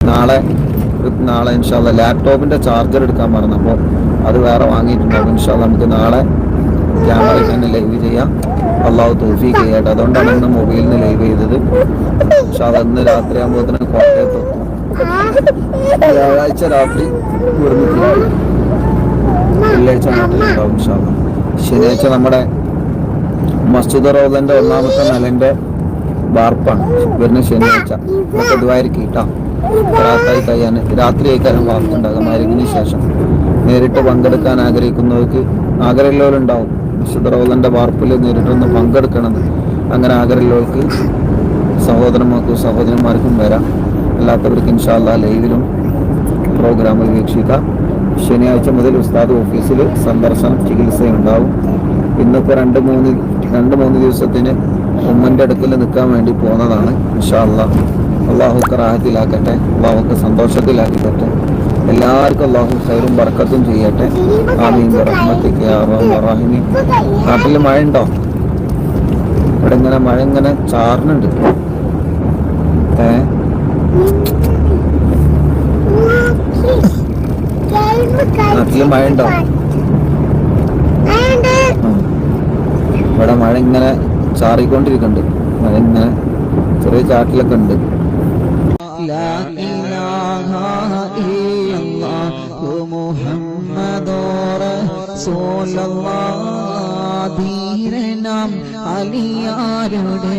നാളെ നാളെ ഇൻഷാല്ല ലാപ്ടോപ്പിന്റെ ചാർജർ എടുക്കാൻ പറഞ്ഞു. അപ്പോൾ അത് വേറെ വാങ്ങിയിട്ടുണ്ടാവും. ഇൻഷാല്ല നമുക്ക് നാളെ ക്യാമറയിൽ തന്നെ ലൈവ് ചെയ്യാം. അള്ളാഹു തോഫീക്ക് ചെയ്യട്ടെ. അതുകൊണ്ടാണ് ഇന്ന് മൊബൈലിൽ നിന്ന് ലൈവ് ചെയ്തത്. ഇൻഷാല്ല ഇന്ന് രാത്രി ആകുമ്പോഴത്തേന് കോട്ടയത്ത് വ്യാഴാഴ്ച രാത്രി. വെള്ളിയാഴ്ച നാട്ടിലുണ്ടാവും ഇൻഷാല്ല ശനിയാഴ്ച നമ്മുടെ മസ്ജിദ് റോദന്റെ ഒന്നാമത്തെ നിലന്റെ വാർപ്പാണ്. വരുന്ന ശനിയാഴ്ച. പൊതുവായിരിക്കും കേട്ടോ. രാത്രി കഴിയാൻ. രാത്രി ആയിക്കാരം വാർത്തുണ്ടാകും. മരുന്നിന് ശേഷം. നേരിട്ട് പങ്കെടുക്കാൻ ആഗ്രഹിക്കുന്നവർക്ക് ആഗ്രഹമുള്ളവരുണ്ടാവും. മസ്ജിദ് റോദന്റെ വാർപ്പിൽ നേരിട്ടൊന്ന് പങ്കെടുക്കണത് അങ്ങനെ ആഗ്രഹമുള്ളവർക്ക് സഹോദരന്മാർക്കും സഹോദരന്മാർക്കും വരാം. അല്ലാത്തവർക്ക് ഇൻഷാല്ല ലൈവിലും പ്രോഗ്രാമിൽ വീക്ഷിക്കാം. ശനിയാഴ്ച മുതൽ ഉസ്താദ് ഓഫീസിൽ സന്ദർശനം ചികിത്സയുണ്ടാവും. ഇന്നിപ്പോൾ രണ്ട് മൂന്ന് രണ്ട് മൂന്ന് ദിവസത്തിന് ഉമ്മന്റെ അടുക്കൽ നിൽക്കാൻ വേണ്ടി പോകുന്നതാണ് ഇൻഷാല്ല അള്ളാഹുക്ക് റാഹത്തിലാക്കട്ടെ അള്ളാഹുക്ക് സന്തോഷത്തിലാക്കിക്കട്ടെ. എല്ലാവർക്കും അള്ളാഹു സൈറും ബർക്കത്തും ചെയ്യട്ടെ. ആമീൻ. റഹ്മത്തിക്ക് റഹീമി നാട്ടിൽ മഴ ഉണ്ടോ ഇവിടെ ഇങ്ങനെ മഴ ഇങ്ങനെ ചാറിനുണ്ട് ഏ? നാട്ടിൽ മഴ ഉണ്ടോ ഇവിടെ മഴ ഇങ്ങനെ ചാറിക്കൊണ്ടിരിക്കണ്ട് മഴ ഇങ്ങനെ ചെറിയ ചാട്ടിലൊക്കെ ഉണ്ട്. ധീരനാം അലിയാരുടെ